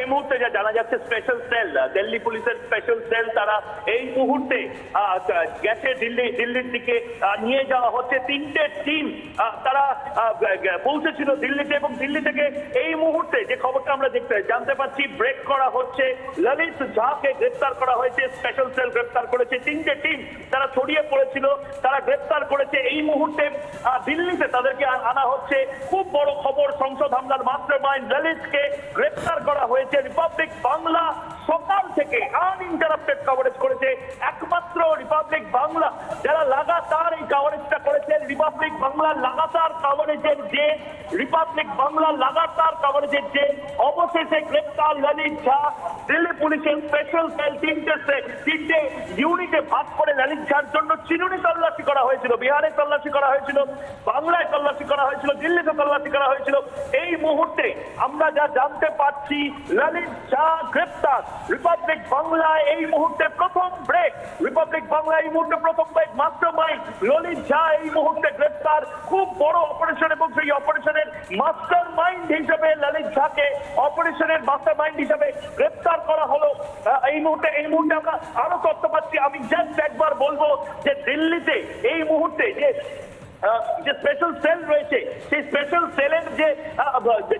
এই মুহূর্তে যা জানা যাচ্ছে স্পেশাল সেল দিল্লি পুলিশের স্পেশাল সেল তারা এই মুহূর্তে গেছে দিল্লি, দিল্লির দিকে নিয়ে যাওয়া হচ্ছে। তিনটে টিম তারা পৌঁছেছিল দিল্লিতে এবং দিল্লি থেকে এই মুহূর্তে যে খবরটা আমরা দেখতে, জানতে পাচ্ছি ব্রেক করা হচ্ছে। ললিত ঝাকে গ্রেপ্তার করা হয়েছে স্পেশাল সেল গ্রেপ্তার করেছে। তিনটে টিম তারা ছড়িয়ে পড়েছিল, তারা গ্রেপ্তার করেছে। এই মুহূর্তে দিল্লিতে তাদেরকে আনা হচ্ছে। খুব বড় খবর, সংসদ হামলার মাস্টার মাইন্ড ললিতকে গ্রেপ্তার করা হয়েছে। রিপাবলিক বাংলা সকাল থেকে আনইন্টারাপ্টেড কভারেজ করেছে একমাত্র রিপাবলিক বাংলা যারা লাগাতার এই কভারেজটা করেছে রিপাবলিক বাংলা লাগাতার কভারেজের যে রিপাবলিক বাংলা লাগাতার কভারেজের যে, অবশেষে গ্রেপ্তার ললিত ঝা। দিল্লি পুলিশের স্পেশাল সেল তিনটে তিনটে ইউনিটে ভাগ করে ললিত ঝার জন্য চিরুনি তল্লাশি করা হয়েছিল, বিহারে তল্লাশি করা হয়েছিল, বাংলায় তল্লাশি করা হয়েছিল, দিল্লিতে তল্লাশি করা হয়েছিল। এই মুহূর্তে আমরা যা জানতে পারছি, ললিত ঝা গ্রেপ্তার। রিপাবলিক বাংলা এই মুহূর্তে প্রথম ব্রেক রিপাবলিক বাংলা এই মুহূর্তে প্রথম break master mind Lalit Jha এই মুহূর্তে গ্রেপ্তার। খুব বড় অপারেশন এবং সেই অপারেশনের মাস্টার মাইন্ড হিসেবে ললিত ঝাকে অপারেশনের মাস্টার মাইন্ড হিসেবে গ্রেপ্তার করা হলো। এই মুহূর্তে এই মুহূর্তে আমরা আরও তথ্য পাচ্ছি। আমি জাস্ট একবার বলব যে দিল্লিতে এই মুহূর্তে যে যে স্পেশাল সেল রয়েছে, সেই স্পেশাল সেলের যে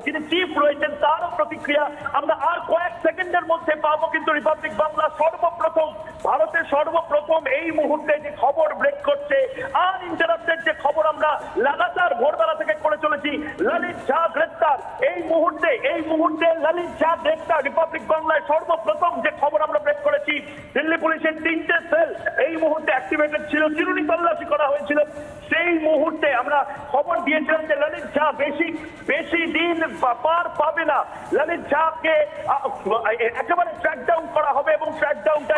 যিনি চিফ রয়েছেন তারও প্রতিক্রিয়া আমরা আর কয়েক সেকেন্ডের মধ্যে পাবো কিন্তু রিপাবলিক বাংলা সর্বপ্রথম, ভারতের সর্বপ্রথম এই মুহূর্তে যে খবর ব্রেক করছে আর ইন্টারাপ্টেড যে খবর আমরা লাগাতার ভোরবেলা থেকে করে চলেছি, ললিত ঝা গ্রেপ্তার। এই মুহূর্তে এই মুহূর্তে ললিত ঝা গ্রেপ্তার। রিপাবলিক বাংলায় সর্বপ্রথম যে খবর আমরা ব্রেক করেছি, দিল্লি পুলিশের মুহূর্তে অ্যাক্টিভেটেড ছিল, চিরুনি তল্লাশি করা হয়েছিল। সেই মুহূর্তে আমরা খবর দিয়েছিলাম যে ললিত ঝা বেশি বেশি দিন পার পাবে না। ললিত ঝাকে একেবারে ট্র্যাক ডাউন করা হবে এবং ট্র্যাক ডাউনটা